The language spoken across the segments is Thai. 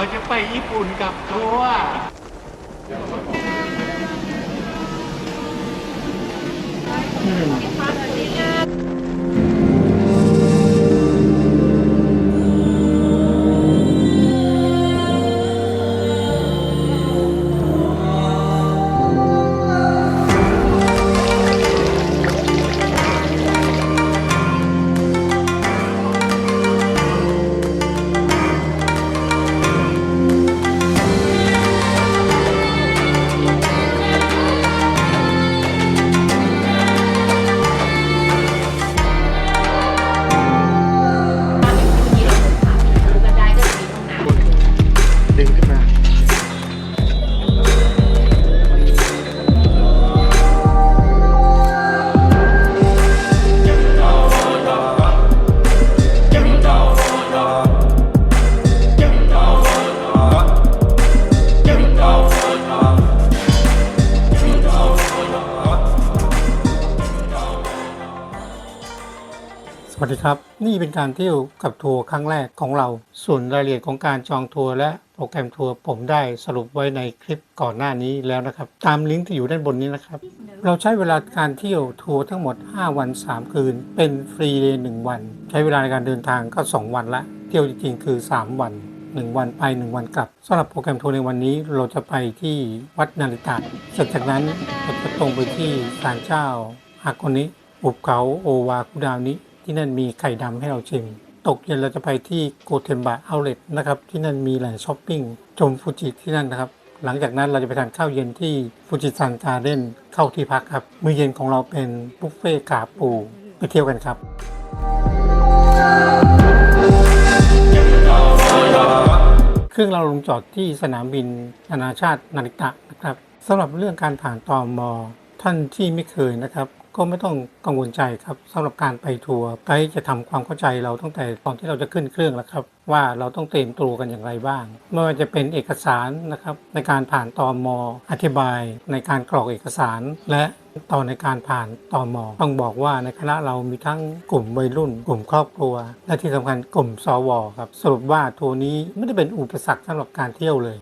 เราจะไปญี่ปุ่นกับทัวร์บัน ดีครับ นี่เป็นการเที่ยวกับทัวร์ครั้งแรกของเรา ส่วนรายละเอียดของการจองทัวร์และโปรแกรมทัวร์ผมได้สรุปไว้ในคลิปก่อนหน้านี้แล้วนะครับ ตามลิงก์ที่อยู่ด้านบนนี้นะครับ เราใช้เวลาการเที่ยวทัวร์ทั้งหมด 5 วัน 3 คืน เป็นฟรีเดย์1วัน ใช้เวลาในการเดินทางก็ 2 วันละ เที่ยวจริงๆ คือ 3 วัน 1 วันไป 1 วันกลับสำหรับโปรแกรมทัวร์ในวันนี้เราจะไปที่วัดนาริตะเสร็จจากนั้นเราจะตรงไปที่ศาลเจ้าฮากนิอุบเขาโอวาคุดาวนิ ที่นั่นมีไข่ดำให้เราชิม ตกเย็นเราจะไปที่โกเทมบะเอาเลตนะครับ ที่นั่นมีแหล่งช้อปปิ้ง ชมฟูจิที่นั่นนะครับ หลังจากนั้นเราจะไปทานข้าวเย็นที่ฟูจิซันการ์เด้นเข้าที่พักครับ มื้อเย็นของเราเป็นบุฟเฟ่ต์ขาปูไปเที่ยวกันครับ เครื่องเราลงจอดที่สนามบินนานาชาตินาริตะนะครับสำหรับเรื่องการผ่านตอมอท่านที่ไม่เคยนะครับ ก็ไม่ต้องกังวลใจครับสำหรับการไปทัวร์ไกด์จะทำความเข้าใจเราตั้งแต่ตอนที่เราจะขึ้นเครื่องแล้วครับ ว่าเราต้องเตรียมตัวกันอย่างไรบ้างไม่ว่าจะเป็นเอกสารนะครับในการผ่านตอมออธิบายในการกรอกเอกสาร และตอนในการผ่านตอมอต้องบอกว่าในคณะเรามีทั้งกลุ่มวัยรุ่น กลุ่มครอบครัว และที่สำคัญกลุ่มสวครับสรุปว่าทัวร์นี้ไม่ได้เป็นอุปสรรคสำหรับการเที่ยวเลย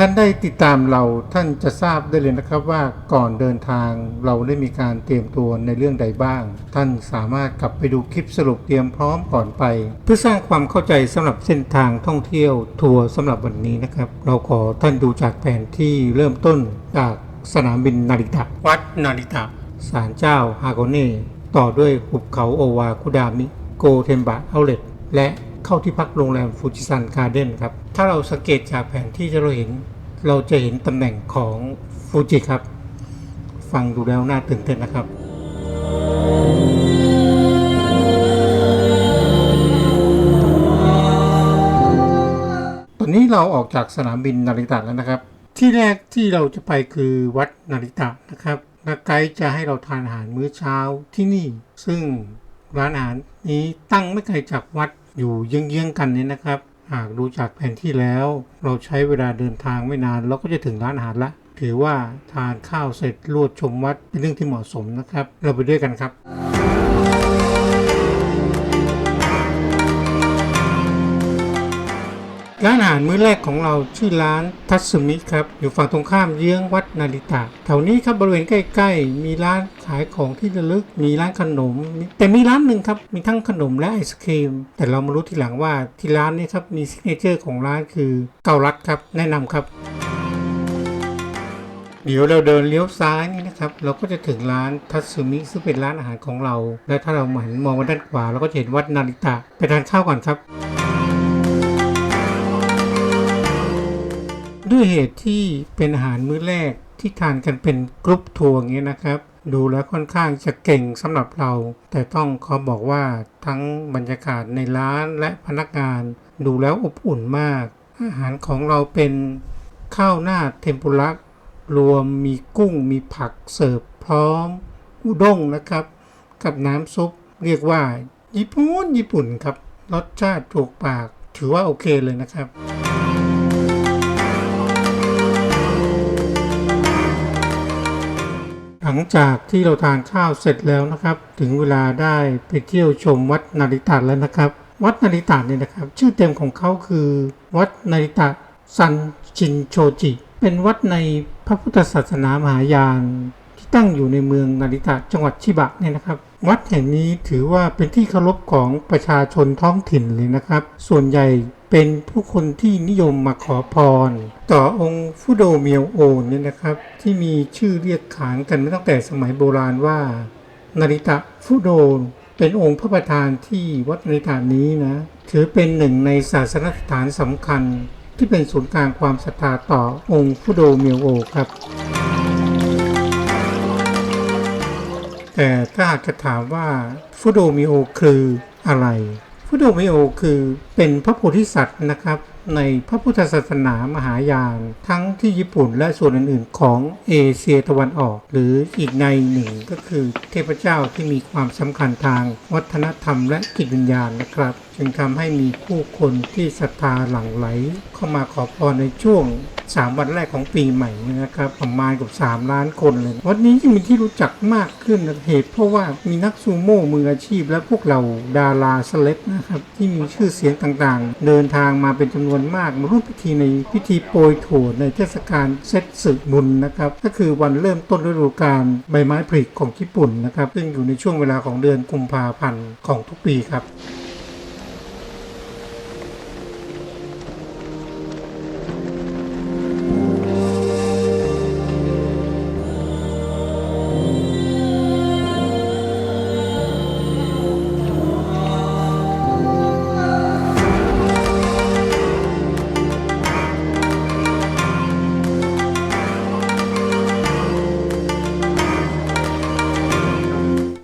ท่านได้ติดตามเราท่านจะทราบได้เลยนะครับว่าก่อนเดินทางเราได้มีการเตรียมตัวในเรื่องใดบ้าง ท่านสามารถกลับไปดูคลิปสรุปเตรียมพร้อมก่อนไป เพื่อสร้างความเข้าใจสำหรับเส้นทางท่องเที่ยวทัวร์สำหรับวันนี้นะครับ เราขอท่านดูจากแผนที่เริ่มต้นจากสนามบินนาริตะ วัดนาริตะศาลเจ้าฮาโกเน่ต่อด้วยหุบเขาโอวาคุดามิ โกเทมบะเอาเลตและเข้าที่พักโรงแรมฟูจิซันการ์เด้นครับ ถ้าเราสังเกตจากแผนที่ที่เราเห็น เราจะเห็นตำแหน่งของฟูจิครับ ฟังดูแล้วน่าตื่นเต้นนะครับตอนนี้เราออกจากสนามบินนาริตะแล้วนะครับ ที่แรกที่เราจะไปคือวัดนาริตะนะครับและไกด์จะให้เราทานอาหารมื้อเช้าที่นี่ ซึ่งร้านอาหารนี้ตั้งไม่ไกลจากวัดอยู่เยื้องๆกันนี้นะครับ หากดูจากแผนที่แล้ว เราใช้เวลาเดินทางไม่นานเราก็จะถึงร้านอาหารละ ถือว่าทานข้าวเสร็จลวดชมวัดเป็นเรื่องที่เหมาะสมนะครับ เราไปด้วยกันครับ ร้านอาหารมื้อแรกของเราชื่อร้านทัตสึมิครับ อยู่ฝั่งตรงข้ามเยื้องวัดนาริตะแถวนี้ครับบริเวณใกล้ๆ มีร้านขายของที่ระลึก มีร้านขนม แต่มีร้านหนึ่งครับ มีทั้งขนมและไอศครีม แต่เรามารู้ทีหลังว่าที่ร้านนี้ครับมีซิกเนเจอร์ของร้านคือเกาลัดครับ แนะนำครับ เดี๋ยวเราเดินเลี้ยวซ้ายนี่นะครับ เราก็จะถึงร้านทัตสึมิซึ่งเป็นร้านอาหารของเรา และถ้าเราหันมองมาด้านขวาเราก็จะเห็นวัดนาริตะไปทานข้าวก่อนครับ ด้วยเหตุที่เป็นอาหารมื้อแรกที่ทานกันเป็นกรุ๊ปทัวร์อย่างเงี้ยนะครับ ดูแล้วค่อนข้างจะเก่งสำหรับเรา แต่ต้องขอบอกว่าทั้งบรรยากาศในร้านและพนักงาน ดูแล้วอบอุ่นมาก อาหารของเราเป็นข้าวหน้าเทมปุระรวมมีกุ้งมีผักเสิร์ฟพร้อม อุด้งนะครับ กับน้ำซุปเรียกว่า ญี่ปุ่นญี่ปุ่นครับรสชาติถูกปากถือว่าโอเคเลยนะครับ หลังจากที่เราทานข้าวเสร็จแล้วนะครับ ถึงเวลาได้ไปเที่ยวชมวัดนาริตะแล้วนะครับ วัดนาริตะเนี่ยนะครับ ชื่อเต็มของเขาคือ วัดนาริตะซันชินโชจิ เป็นวัดในพระพุทธศาสนามหายานที่ตั้งอยู่ในเมืองนาริตะจังหวัดชิบะเนี่ยนะครับ วัดแห่งนี้ถือว่าเป็นที่เคารพของประชาชนท้องถิ่นเลยนะครับ ส่วนใหญ่เป็นผู้คนที่นิยมมาขอพร ต่อองค์ฟุโดเมียวโอเนี่ยนะครับ ที่มีชื่อเรียกขานกันมาตั้งแต่สมัยโบราณว่านาริตะฟุโดเป็นองค์พระประธานที่วัดนาริตะนี้นะ ถือเป็นหนึ่งในศาสนสถานสำคัญ ที่เป็นศูนย์กลางความศรัทธาต่อองค์ฟุโดเมียวโอครับ แต่ถ้าหากจะถามว่าฟุโดมิโอคืออะไร ฟุโดมิโอคือเป็นพระโพธิสัตว์นะครับในพระพุทธศาสนามหายาน ทั้งที่ญี่ปุ่นและส่วนอื่นๆ ของเอเชียตะวันออก หรืออีกในหนึ่งก็คือเทพเจ้าที่มีความสำคัญทางวัฒนธรรมและจิตวิญญาณนะครับ จึงทำให้มีผู้คนที่ศรัทธาหลั่งไหล เข้ามาขอพรในช่วง 3 วันแรกของปีใหม่นะครับประมาณกับ 3 ล้านคนเลย วัดนี้จึงเป็นที่รู้จักมากขึ้นเหตุ เพราะว่ามีนักซูโม่มืออาชีพ และพวกเราดาราเซเลบนะครับที่มีชื่อเสียงต่างๆ เดินทางมาเป็นจำนวนมากมาร่วมพิธีในพิธีโปรยถั่วในเทศกาลเซตสึบุญนะครับก็คือวันเริ่มต้นฤดูกาลใบไม้ผลิของญี่ปุ่นนะครับซึ่งอยู่ในช่วงเวลาของเดือนกุมภาพันธ์ของทุกปีครับ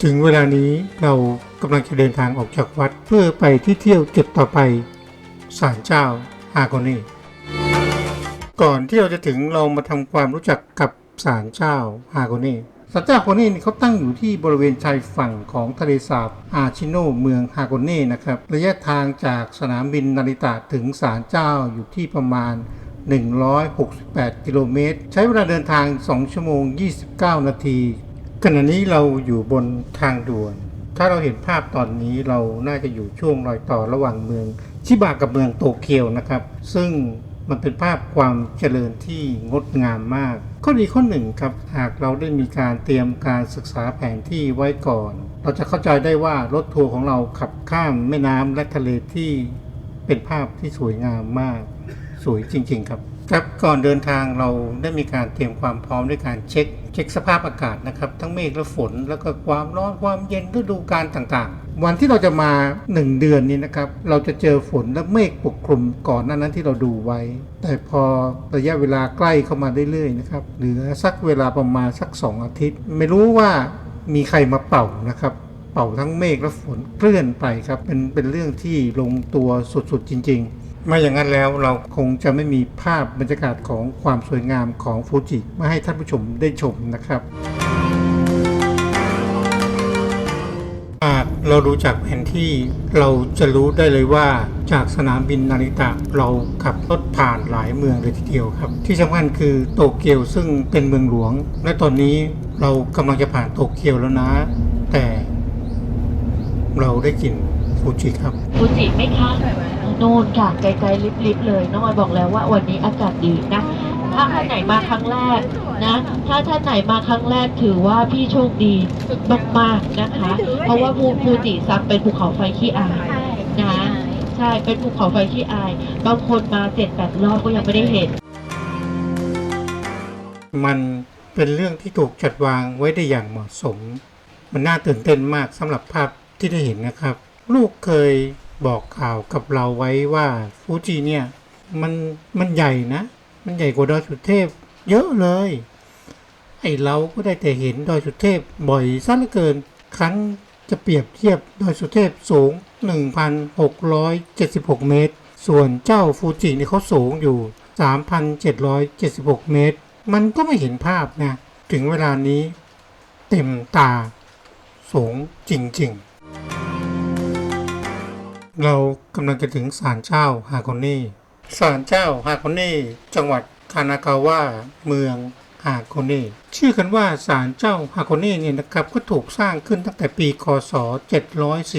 ถึงเวลานี้เรากำลังจะเดินทางออกจากวัดเพื่อไปที่เที่ยวจุดต่อไปศาลเจ้าฮาโกเน่ก่อนที่เราจะถึงเรามาทำความรู้จักกับศาลเจ้าฮาโกเน่ศาลเจ้าฮาโกเน่เขาตั้งอยู่ที่บริเวณชายฝั่งของทะเลสาบอาชิโนเมืองฮาโกเน่นะครับระยะทางจากสนามบินนาริตะถึงศาลเจ้าอยู่ที่ประมาณ168 กิโลเมตร ใช้เวลาเดินทาง 2 ชั่วโมง 29 นาที ขณะนี้เราอยู่บนทางด่วน ถ้าเราเห็นภาพตอนนี้เราน่าจะอยู่ช่วงรอยต่อระหว่างเมือง ชิบะกับเมืองโตเกียวนะครับ ซึ่งมันเป็นภาพความเจริญที่งดงามมาก ข้อดีข้อหนึ่งครับ หากเราได้มีการเตรียมการศึกษาแผนที่ไว้ก่อน เราจะเข้าใจได้ว่ารถทัวร์ของเราขับข้ามแม่น้ำและทะเลที่เป็นภาพที่สวยงามมาก สวยจริง ๆ ครับ ครับก่อนเดินทางเราได้มีการเตรียมความพร้อมด้วยการเช็ค เช็คสภาพอากาศนะครับ ทั้งเมฆและฝนแล้วก็ความร้อนความเย็นฤดูกาลต่างๆ วันที่เราจะมา 1 เดือนนี้นะครับ เราจะเจอฝนและเมฆปกคลุมก่อนหน้านั้นที่เราดูไว้ แต่พอระยะเวลาใกล้เข้ามาเรื่อยๆนะครับเหลือสักเวลาประมาณสัก 2 อาทิตย์ ไม่รู้ว่ามีใครมาเป่านะครับเป่าทั้งเมฆและฝนเคลื่อนไปครับเป็นเป็นเรื่องที่ลงตัวสุดๆจริง ๆ ไม่อย่างนั้นแล้วเราคงจะไม่มีภาพบรรยากาศของความสวยงามของฟูจิมาให้ท่านผู้ชมได้ชมนะครับหากเราดูจากแผนที่เราจะรู้ได้เลยว่าจากสนามบินนาริตะเราขับรถผ่านหลายเมืองเลยทีเดียวครับ ที่สำคัญคือโตเกียวซึ่งเป็นเมืองหลวง และตอนนี้เรากำลังจะผ่านโตเกียวแล้วนะ แต่เราได้กลิ่นฟูจิครับฟูจิไหม่คะโน่นค่ะไกลๆลิบๆเลยน้องออยบอกแล้วว่าวันนี้อากาศดีนะ ถ้าท่านไหนมาครั้งแรกนะ ถ้าท่านไหนมาครั้งแรกถือว่าพี่โชคดีมากๆนะคะ เพราะว่าภูฟูจิซังเป็นภูเขาไฟขี้อายนะใช่เป็นภูเขาไฟขี้อายบางคนมาเจ็ดแปดรอบก็ยังไม่ได้เห็น มันเป็นเรื่องที่ถูกจัดวางไว้ได้อย่างเหมาะสม มันน่าตื่นเต้นมากสำหรับภาพที่ได้เห็นนะครับ ลูกเคย บอกข่าวกับเราไว้ว่าฟูจิเนี่ยมันมันใหญ่นะ มันใหญ่กว่าดอยสุเทพ เยอะเลย ไอเราก็ได้แต่เห็นดอยสุเทพบ่อยซะเหลือเกิน ครั้งจะเปรียบเทียบดอยสุเทพสูง 1,676 เมตร ส่วนเจ้าฟูจิเนี่ยเขาสูงอยู่ 3,776 เมตร มันก็ไม่เห็นภาพนะ ถึงเวลานี้เต็มตาสูงจริง ๆ เรากำลังจะถึงศาลเจ้าฮาโกเน่ศาลเจ้าฮาโกเน่จังหวัดคานากาวะเมืองฮาโกเน่ชื่อกันว่าศาลเจ้าฮาโกเน่เนี่ยนะครับก็ถูกสร้างขึ้นตั้งแต่ปีคศ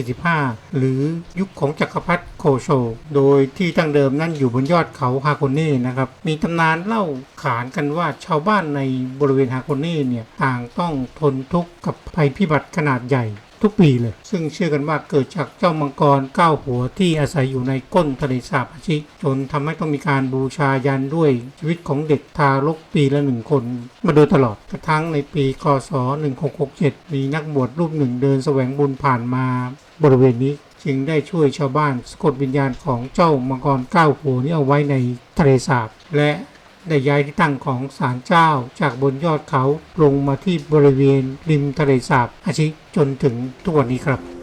745 หรือยุคของจักรพรรดิโคโช โดยที่ตั้งเดิมนั่นอยู่บนยอดเขาฮาโกเน่นะครับ มีตำนานเล่าขานกันว่าชาวบ้านในบริเวณฮาโกเน่เนี่ยต่างต้องทนทุกข์กับภัยพิบัติขนาดใหญ่ ทุกปีเลย ซึ่งเชื่อกันว่าเกิดจากเจ้ามังกรเก้าหัวที่อาศัยอยู่ในก้นทะเลสาบอาชิ จนทำให้ต้องมีการบูชายันด้วยชีวิตของเด็กทารกปีละหนึ่งคน มาโดยตลอดกระทั่งในปีคศ 1667 มีนักบวชรูปหนึ่งเดินแสวงบุญผ่านมาบริเวณนี้จึงได้ช่วยชาวบ้านสะกดวิญญาณของเจ้ามังกรเก้าหัวนี้เอาไว้ในทะเลสาบและ ได้ย้ายที่ตั้งของศาลเจ้าจากบนยอดเขาลงมาที่บริเวณริมทะเลสาบอาชิจนถึงทุกวันนี้ครับ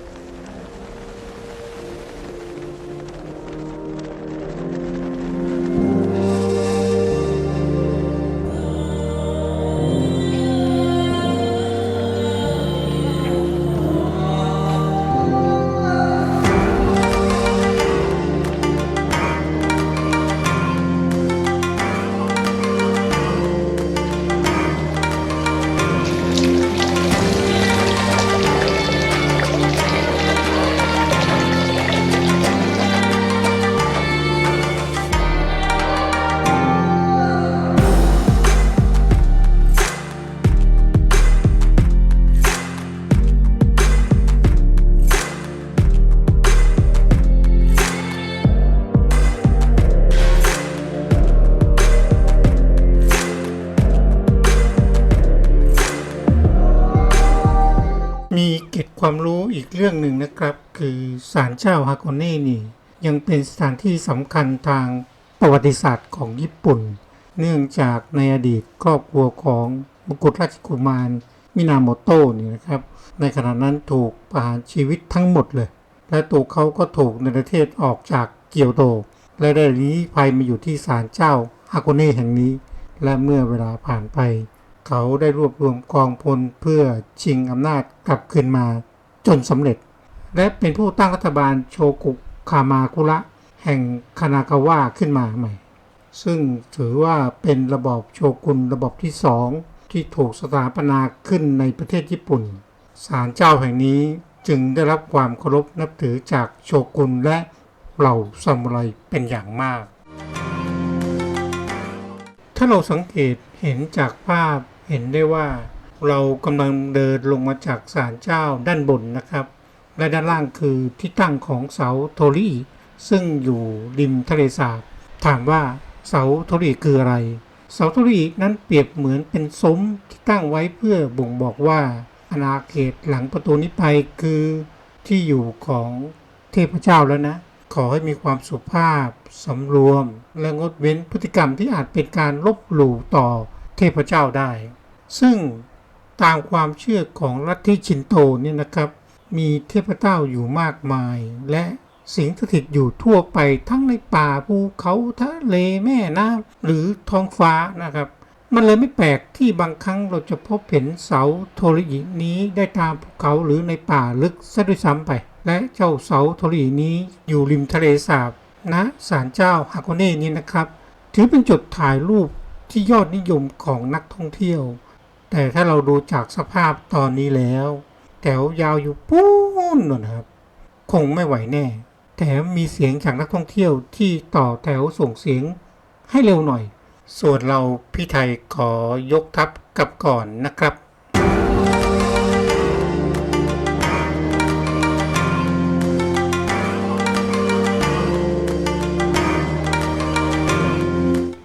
ศาลเจ้าฮาโกเน่นี่ ยังเป็นสถานที่สำคัญทางประวัติศาสตร์ของญี่ปุ่น เนื่องจากในอดีตครอบครัวของมกุฎราชกุมารมินาโมโตะนี่นะครับ ในขณะนั้นถูกประหารชีวิตทั้งหมดเลย และตัวเขาก็ถูกในประเทศออกจากเกียวโต และได้นี้ภัยมาอยู่ที่ศาลเจ้าฮาโกเน่แห่งนี้ และเมื่อเวลาผ่านไป เขาได้รวบรวมกองพลเพื่อชิงอำนาจกลับคืนมาจนสำเร็จ และเป็นผู้ตั้งรัฐบาลโชกุคามาคุระแห่งคานากาวะขึ้นมาใหม่ ซึ่งถือว่าเป็นระบอบโชกุนระบอบที่สองที่ถูกสถาปนาขึ้นในประเทศญี่ปุ่น ศาลเจ้าแห่งนี้จึงได้รับความเคารพนับถือจากโชกุนและเหล่าซามูไรเป็นอย่างมาก ถ้าเราสังเกตเห็นจากภาพเห็นได้ว่า เรากำลังเดินลงมาจากศาลเจ้าด้านบนนะครับ และด้านล่างคือที่ตั้งของเสาโทรีซึ่งอยู่ริมทะเลสาบ ถามว่าเสาโทรีคืออะไร เสาโทรีนั้นเปรียบเหมือนเป็นซุ้มที่ตั้งไว้เพื่อบ่งบอกว่าอาณาเขตหลังประตูนี้ไปคือที่อยู่ของเทพเจ้าแล้วนะ ขอให้มีความสุภาพสำรวม และงดเว้นพฤติกรรมที่อาจเป็นการลบหลู่ต่อเทพเจ้าได้ ซึ่งตามความเชื่อของลัทธิชินโตเนี่ยนะครับ มีเทพเจ้าอยู่มากมาย และสิงสถิตอยู่ทั่วไปทั้งในป่าภูเขาทะเลแม่น้ำหรือท้องฟ้านะครับ มันเลยไม่แปลกที่บางครั้งเราจะพบเห็นเสาโทริอินี้ได้ตามภูเขาหรือในป่าลึกซะด้วยซ้ำไป และเจ้าเสาโทริอินี้อยู่ริมทะเลสาบนะศาลเจ้าฮากเน่นี้นะครับ ถือเป็นจุดถ่ายรูปที่ยอดนิยมของนักท่องเที่ยว แต่ถ้าเราดูจากสภาพตอนนี้แล้ว แถวยาวอยู่ปู้นนนนะครับ คงไม่ไหวแน่ แถมมีเสียงจากนักท่องเที่ยวที่ต่อแถวส่งเสียงให้เร็วหน่อย ส่วนเราพี่ไทยขอยกทัพกลับก่อนนะครับ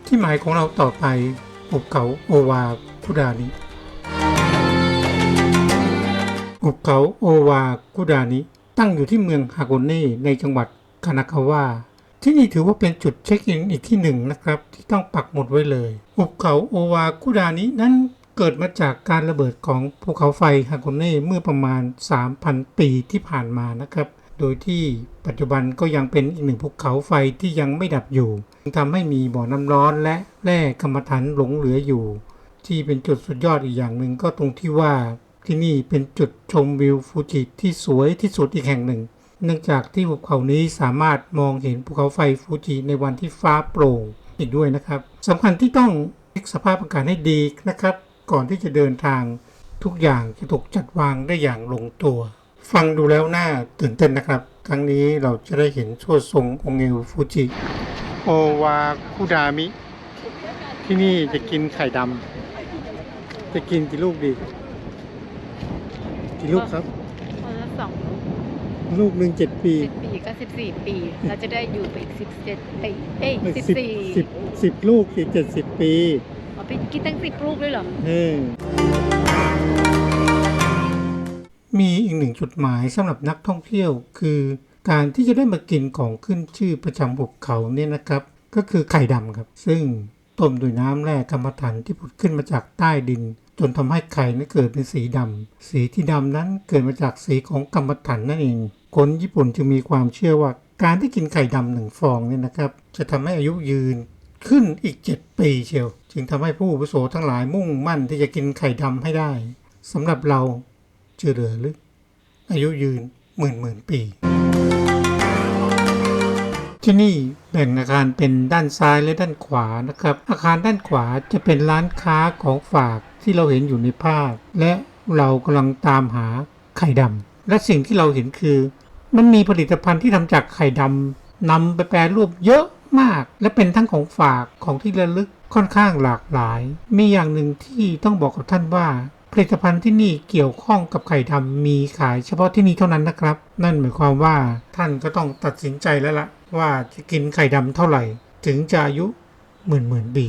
ที่หมายของเราต่อไปหุบเขาโอวาคุดานิ หุบเขาโอวาคุดานิ ตั้งอยู่ที่เมืองฮาโกเน่ในจังหวัดคานากาวะที่นี่ถือว่าเป็นจุดเช็คอินอีกที่หนึ่งนะครับ ที่ต้องปักหมุดไว้เลย หุบเขาโอวาคุดานินั้นเกิดมาจากการระเบิดของภูเขาไฟฮาโกเน่เมื่อประมาณ 3,000 ปีที่ผ่านมานะครับ โดยที่ปัจจุบันก็ยังเป็นอีกหนึ่งภูเขาไฟที่ยังไม่ดับอยู่ทำให้มีบ่อน้ำร้อนและแร่กรรมฐานหลงเหลืออยู่ ที่เป็นจุดสุดยอดอีกอย่างหนึ่งก็ตรงที่ว่า ที่นี่เป็นจุดชมวิวฟูจิที่สวยที่สุดอีกแห่งหนึ่ง เนื่องจากที่ภูเขานี้สามารถมองเห็นภูเขาไฟฟูจิในวันที่ฟ้าโปร่งอีกด้วยนะครับสำคัญที่ต้องเช็คสภาพอากาศให้ดีนะครับ ก่อนที่จะเดินทางทุกอย่างจะถูกจัดวางได้อย่างลงตัว ฟังดูแล้วน่าตื่นเต้นนะครับ ครั้งนี้เราจะได้เห็นชั่วทรงองค์เอวฟูจิโอวาคุดามิ ที่นี่จะกินไข่ดำจะกินกี่ลูกดี กี่ลูกครับคนละสองลูกหนึ่งเจ็ดปีสิบปีก็สิบสี่ปี เราจะได้อยู่ไปอีกสิบเจ็ดปีเอ้ยสิบสิบสี่สิบสิบลูกอีกเจ็ดสิบปีเอาไปกินตั้งสิบลูกเลยเหรอเออมีอีกหนึ่งจุดหมายสำหรับนักท่องเที่ยว คือการที่จะได้มากินของขึ้นชื่อประจำหุบเขาเนี่ยนะครับ ก็คือไข่ดำครับ ซึ่งต้มด้วยน้ำแร่กรรมฐานที่ผุดขึ้นมาจากใต้ดิน จนทำให้ไข่นั้นเกิดเป็นสีดำสีที่ดำนั้นเกิดมาจากสีของกรรมฐานนั่นเอง คนญี่ปุ่นจึงมีความเชื่อว่าการที่กินไข่ดำหนึ่งฟองเนี่ยนะครับ จะทำให้อายุยืนขึ้นอีก 7 ปีเชียว จึงทำให้ผู้อาวุโสทั้งหลายมุ่งมั่นที่จะกินไข่ดำให้ได้สำหรับเราเชื่อเหลือหรืออายุยืนหมื่นหมื่นปี ที่นี่แบ่งอาคารเป็นด้านซ้ายและด้านขวานะครับ อาคารด้านขวาจะเป็นร้านค้าของฝาก ที่เราเห็นอยู่ในภาพ และเรากำลังตามหาไข่ดำและสิ่งที่เราเห็นคือ มันมีผลิตภัณฑ์ที่ทำจากไข่ดำนำไปแปรรูปเยอะมาก และเป็นทั้งของฝากของที่ระลึกค่อนข้างหลากหลาย มีอย่างหนึ่งที่ต้องบอกกับท่านว่า ผลิตภัณฑ์ที่นี่เกี่ยวข้องกับไข่ดำมีขายเฉพาะที่นี่เท่านั้นนะครับ นั่นหมายความว่าท่านก็ต้องตัดสินใจแล้วล่ะว่าจะกินไข่ดำเท่าไหร่ ถึงจะอายุหมื่นหมื่นปี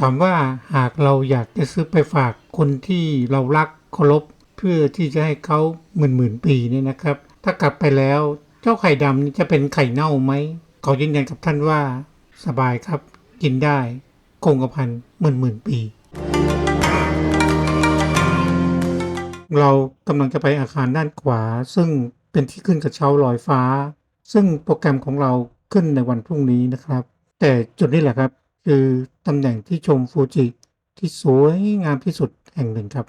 ถามว่าหากเราอยากจะซื้อไปฝากคนที่เรารักเคารพเพื่อที่จะให้เขาหมื่นหมื่นปีเนี่ยนะครับ ถ้ากลับไปแล้วเจ้าไข่ดำนี่จะเป็นไข่เน่าไหมขอยืนยันกับท่านว่า สบายครับ กินได้คงกระพันหมื่นหมื่นปี เรากำลังจะไปอาคารด้านขวา ซึ่งเป็นที่ขึ้นกระเช้าลอยฟ้า ซึ่งโปรแกรมของเราขึ้นในวันพรุ่งนี้นะครับ แต่จุดนี้แหละครับ คือตำแหน่งที่ชมฟูจิที่สวยงามที่สุดแห่งหนึ่งครับ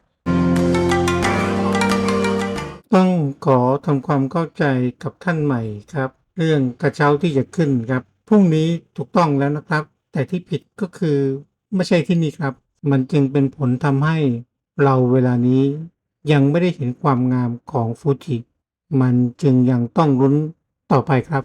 ต้องขอทำความเข้าใจกับท่านใหม่ครับ เรื่องกระเช้าที่จะขึ้นครับพรุ่งนี้ถูกต้องแล้วนะครับ แต่ที่ผิดก็คือไม่ใช่ที่นี่ครับ มันจึงเป็นผลทำให้เราเวลานี้ยังไม่ได้เห็นความงามของฟูจิ มันจึงยังต้องลุ้นต่อไปครับ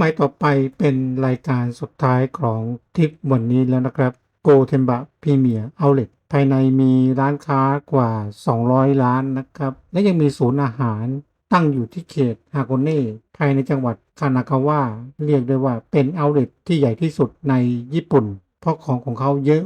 มายต่อไปเป็นรายการสุดท้ายของทริปวันนี้แล้วนะครับโกเทมบะพรีเมียร์เอาเล t ภายในมีร้านค้ากว่า 200 ร้านนะครับ และยังมีศูนย์อาหารตั้งอยู่ที่เขตฮาโกเน่ภายในจังหวัดคานากาวะเรียกได้ว่าเป็นเอาเล t ที่ใหญ่ที่สุดในญี่ปุ่น เพราะของของเขาเยอะ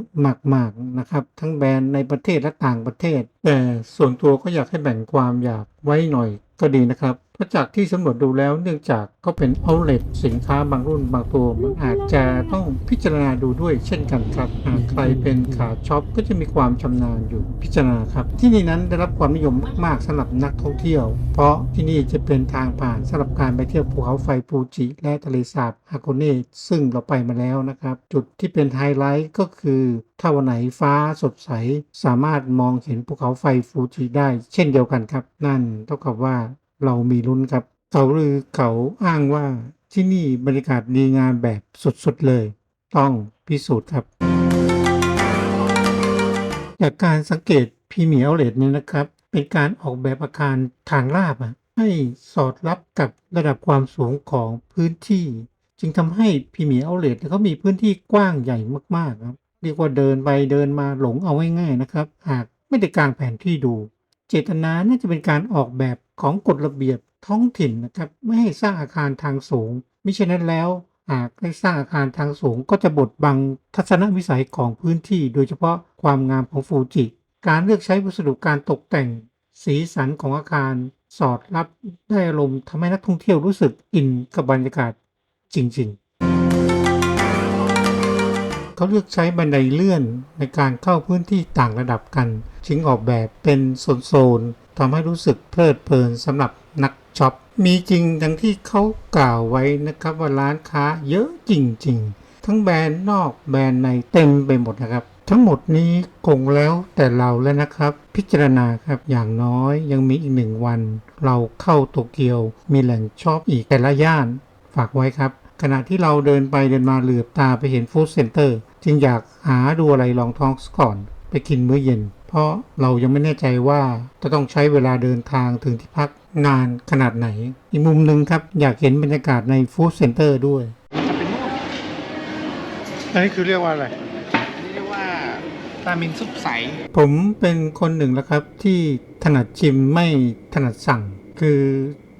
มากๆนะครับ ทั้งแบรนด์ในประเทศและต่างประเทศ แต่ส่วนตัวก็อยากให้แบ่งความอยากไว้หน่อยก็ดีนะครับ เพราะจากที่สำรวจดูแล้วเนื่องจากก็เป็นเอาเล t สินค้าบางรุ่นบางตัวมันอาจจะต้องพิจารณาดูด้วยเช่นกันครับหากใครเป็นขาช็อปก็จะมีความชำนาญอยู่พิจารณาครับ ที่นี่นั้นได้รับความนิยมมากๆสำหรับนักท่องเที่ยว เพราะที่นี่จะเป็นทางผ่านสำหรับการไปเที่ยวภูเขาไฟฟูจิและทะเลสาบฮาโกเน่ซึ่งเราไปมาแล้วนะครับ จุดที่เป็นไฮไลท์ก็คือถ้าวันไหนฟ้าสดใส สามารถมองเห็นภูเขาไฟฟูจิได้ เช่นเดียวกันครับ นั่นเท่ากับว่า เรามีลุ้นครับ เขาลือเขาอ้างว่าที่นี่บรรยากาศดีงามแบบสุดๆเลย ต้องพิสูจน์ครับ จากการสังเกตพีเมียเลดนี้นะครับ เป็นการออกแบบอาคารทางลาบอะให้สอดรับกับระดับความสูงของพื้นที่ จึงทำให้พีเมียเอาเลทเขามีพื้นที่กว้างใหญ่มากๆครับเรียกว่าเดินไปเดินมาหลงเอาง่ายๆนะครับ หากไม่ได้กางแผนที่ดู เจตนาน่าจะเป็นการออกแบบของกฎระเบียบท้องถิ่นนะครับไม่ให้สร้างอาคารทางสูงมิฉะนั้นแล้วหากได้สร้างอาคารทางสูงก็จะบดบังทัศนวิสัยของพื้นที่ โดยเฉพาะความงามของฟูจิ การเลือกใช้วัสดุการตกแต่ง สีสันของอาคาร สอดรับได้อารมณ์ทำให้นักท่องเที่ยวรู้สึกอินกับบรรยากาศจริง ๆ เขาเลือกใช้บันไดเลื่อนในการเข้าพื้นที่ต่างระดับกันจึงออกแบบเป็นโซนๆทำให้รู้สึกเพลิดเพลินสำหรับนักช็อป มีจริงดังที่เขากล่าวไว้นะครับว่าร้านค้าเยอะจริง ๆ ทั้งแบรนด์นอกแบรนด์ในเต็มไปหมดนะครับ ทั้งหมดนี้คงแล้วแต่เราแล้วนะครับ พิจารณาครับอย่างน้อยยังมีอีกหนึ่งวัน เราเข้าโตเกียวมีแหล่งช็อปอีกแต่ละย่าน ฝากไว้ครับ ขณะที่เราเดินไปเดินมาเหลือบตาไปเห็นฟู้ดเซ็นเตอร์จึงอยากหาดูอะไรรองท้องก่อนไปกินมื้อเย็น เพราะเรายังไม่แน่ใจว่าจะต้องใช้เวลาเดินทางถึงที่พักนานขนาดไหน อีกมุมหนึ่งครับอยากเห็นบรรยากาศในฟู้ดเซ็นเตอร์ด้วยจะเป็นนวดอันนี้คือเรียกว่าอะไรนี่เรียกว่าราเมงซุปใส ผมเป็นคนหนึ่งแล้วครับที่ถนัดชิมไม่ถนัดสั่ง คือ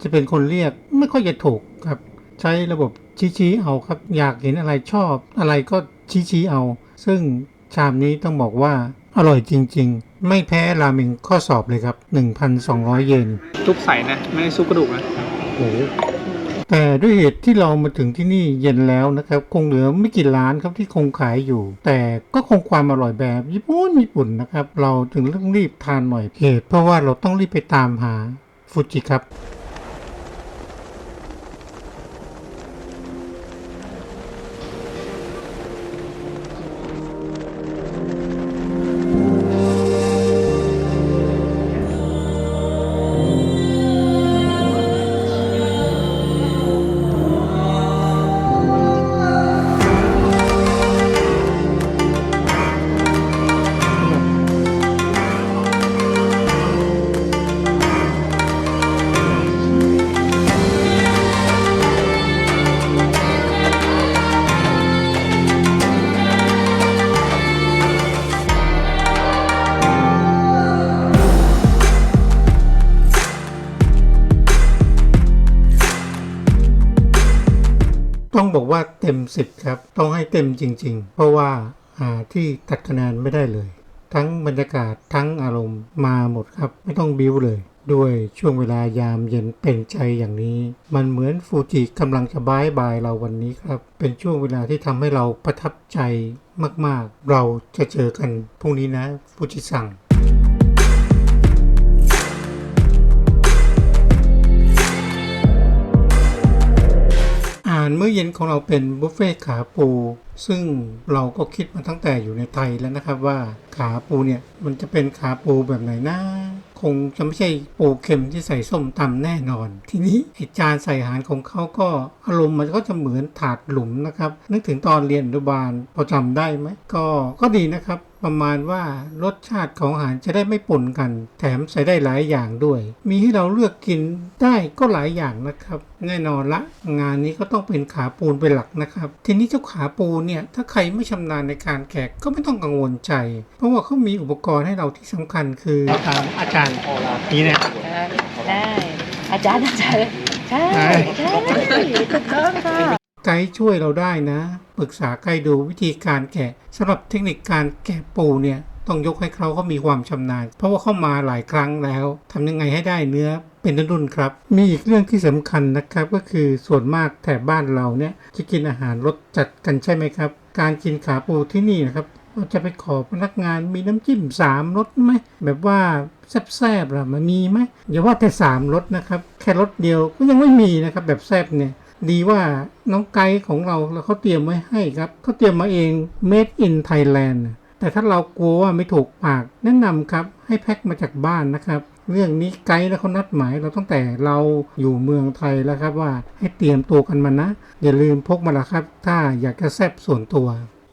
จะเป็นคนเรียกไม่ค่อยจะถูกครับ ใช้ระบบ ชี้ๆเอาครับอยากเห็นอะไรชอบ อะไรก็ชี้ๆเอา ซึ่งชามนี้ต้องบอกว่าอร่อยจริง ๆ ไม่แพ้ราเมงข้อสอบเลยครับ 1,200 เยนซุปใสนะ ไม่ใช่ซุปกระดูกนะโอ้โหแต่ด้วยเหตุที่เรามาถึงที่นี่เย็นแล้วนะครับ คงเหลือไม่กี่ร้านครับที่คงขายอยู่ แต่ก็คงความอร่อยแบบญี่ปุ่นญี่ปุ่นนะครับ เราถึงต้องรีบทานหน่อยเหตุเพราะว่าเราต้องรีบไปตามหาฟูจิครับ 10 ครับ ต้องให้เต็มจริง ๆ เพราะว่าหาที่ตัดคะแนนไม่ได้เลย ทั้งบรรยากาศทั้งอารมณ์มาหมดครับ ไม่ต้องบิ้วเลย ด้วยช่วงเวลายามเย็นเป็นใจอย่างนี้ มันเหมือนฟูจิกำลังจะบายบายเราวันนี้ครับ เป็นช่วงเวลาที่ทำให้เราประทับใจมากๆ เราจะเจอกันพรุ่งนี้นะฟูจิสั่งารมื้อเย็นของเราเป็นบุฟเฟ่ต์ขาปู ซึ่งเราก็คิดมาตั้งแต่อยู่ในไทยแล้วนะครับว่าขาปูเนี่ยมันจะเป็นขาปูแบบไหนนะคงจะไม่ใช่ปูเค็มที่ใส่ส้มตำแน่นอน ทีนี้ไอจานใส่อาหารของเขาก็อารมณ์มันก็จะเหมือนถาดหลุมนะครับ นึกถึงตอนเรียนอนุบาลพอจำได้ไหมก็ก็ดีนะครับ ประมาณว่ารสชาติของอาหารจะได้ไม่ปนกัน แถมใส่ได้หลายอย่างด้วย มีให้เราเลือกกินได้ก็หลายอย่างนะครับ แน่นอนละ งานนี้ก็ต้องเป็นขาปูนเป็นหลักนะครับ ทีนี้เจ้าขาปูเนี่ยถ้าใครไม่ชำนาญในการแกะก็ไม่ต้องกังวลใจ เพราะว่าเขามีอุปกรณ์ให้เราที่สำคัญคือตามอาจารย์นี่นะใช่อาจารย์อาจารย์ใช่ใช่ใช่ถูกต้องค่ะ ไกด์ช่วยเราได้นะปรึกษาไกด์ดูวิธีการแกะสำหรับเทคนิคการแกะปูเนี่ยต้องยกให้เขาเขามีความชำนาญ เพราะว่าเข้ามาหลายครั้งแล้วทำยังไงให้ได้เนื้อเป็นรุ่นๆครับ มีอีกเรื่องที่สำคัญนะครับก็คือส่วนมากแถบบ้านเราเนี่ยจะกินอาหารรสจัดกันใช่ไหมครับ การกินขาปูที่นี่นะครับเราจะไปขอพนักงานมีน้ำจิ้มสามรสไหมแบบว่าแซ่บๆล่ะมันมีไหมอย่าว่าแต่สามรสนะครับแค่รสเดียวก็ยังไม่มีนะครับแบบแซ่บเนี่ย ดีว่าน้องไกด์ของเราเราเขาเตรียมไว้ให้ครับเขาเตรียมมาเอง made in Thailand แต่ถ้าเรากลัวว่าไม่ถูกปากแนะนำครับให้แพ็คมาจากบ้านนะครับ เรื่องนี้ไกด์แล้วเขานัดหมายเราตั้งแต่เราอยู่เมืองไทยแล้วครับว่าให้เตรียมตัวกันมานะ อย่าลืมพกมาละครับ ถ้าอยากจะแซบส่วนตัว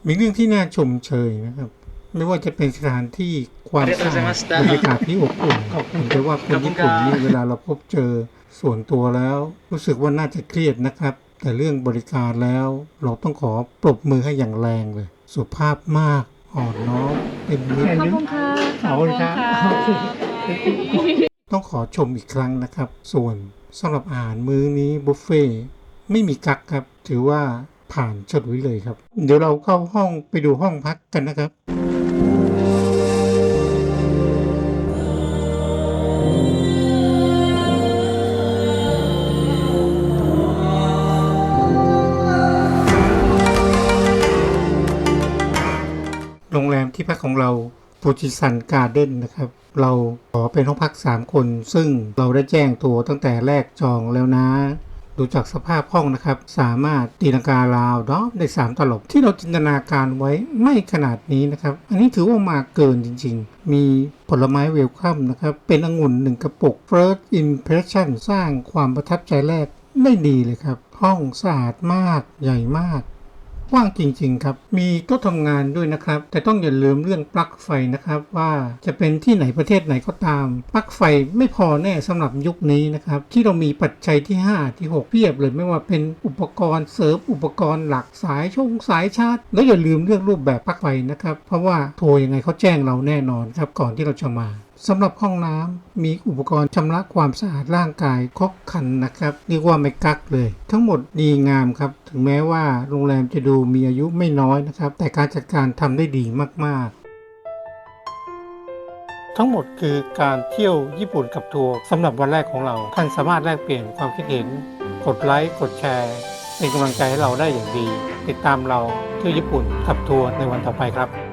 มีเรื่องที่น่าชมเชยนะครับ ไม่ว่าจะเป็นสถานที่ความสะอาดบรรยากาศที่อบอุ่นผมจะว่าคนญี่ปุ่นนี่เวลาเราพบเจอ ส่วนตัวแล้วรู้สึกว่าน่าจะเครียดนะครับ แต่เรื่องบริการแล้วเราต้องขอปรบมือให้อย่างแรงเลย สุภาพมากอ่อนน้อมเป็นมิตรขอบคุณค่ะขอบคุณครับขอบคุณค่ะต้องขอชมอีกครั้งนะครับ ส่วนสำหรับอาหารมื้อนี้บุฟเฟ่ต์ไม่มีกักครับ ถือว่าผ่านชดไว้เลยครับ เดี๋ยวเราเข้าห้องไปดูห้องพักกันนะครับ ที่พักของเราฟูจิซันการ์เด้นนะครับ เราขอเป็นห้องพัก 3 คน ซึ่งเราได้แจ้งตัวตั้งแต่แรกจองแล้วนะ ดูจากสภาพห้องนะครับ สามารถตีลังการาวดอฟได้ 3 ตลบ ที่เราจินตนาการไว้ไม่ขนาดนี้นะครับ อันนี้ถือว่ามาเกินจริง ๆ มีผลไม้เวลคัมนะครับ เป็นองุ่นหนึ่งกระปุก First Impression สร้างความประทับใจแรกได้ดีเลยครับ ห้องสะอาดมากใหญ่มาก ว่างจริง ๆ ครับ มีโต๊ะทำงานด้วยนะครับ แต่ต้องอย่าลืมเรื่องปลั๊กไฟนะครับ ว่าจะเป็นที่ไหนประเทศไหนก็ตาม ปลั๊กไฟไม่พอแน่สำหรับยุคนี้นะครับ ที่เรามีปัจจัยที่ 5 ที่ 6 เพียบเลยไม่ว่าเป็นอุปกรณ์เสริมอุปกรณ์หลักสายชงสายชาร์จแล้วอย่าลืมเรื่องรูปแบบปลั๊กไฟนะครับ เพราะว่าโทรยังไงเขาแจ้งเราแน่นอนครับก่อนที่เราจะมา สำหรับห้องน้ำมีอุปกรณ์ชำระความสะอาดร่างกายครบครันนะครับเรียกว่าไม่กักเลย ทั้งหมดดีงามครับ ถึงแม้ว่าโรงแรมจะดูมีอายุไม่น้อยนะครับ แต่การจัดการทำได้ดีมากๆทั้งหมดคือการเที่ยวญี่ปุ่นกับทัวร์สำหรับวันแรกของเรา ท่านสามารถแลกเปลี่ยนความคิดเห็น กดไลค์ กดแชร์ เป็นกำลังใจให้เราได้อย่างดี ติดตามเราเที่ยวญี่ปุ่นกับทัวร์ในวันต่อไปครับ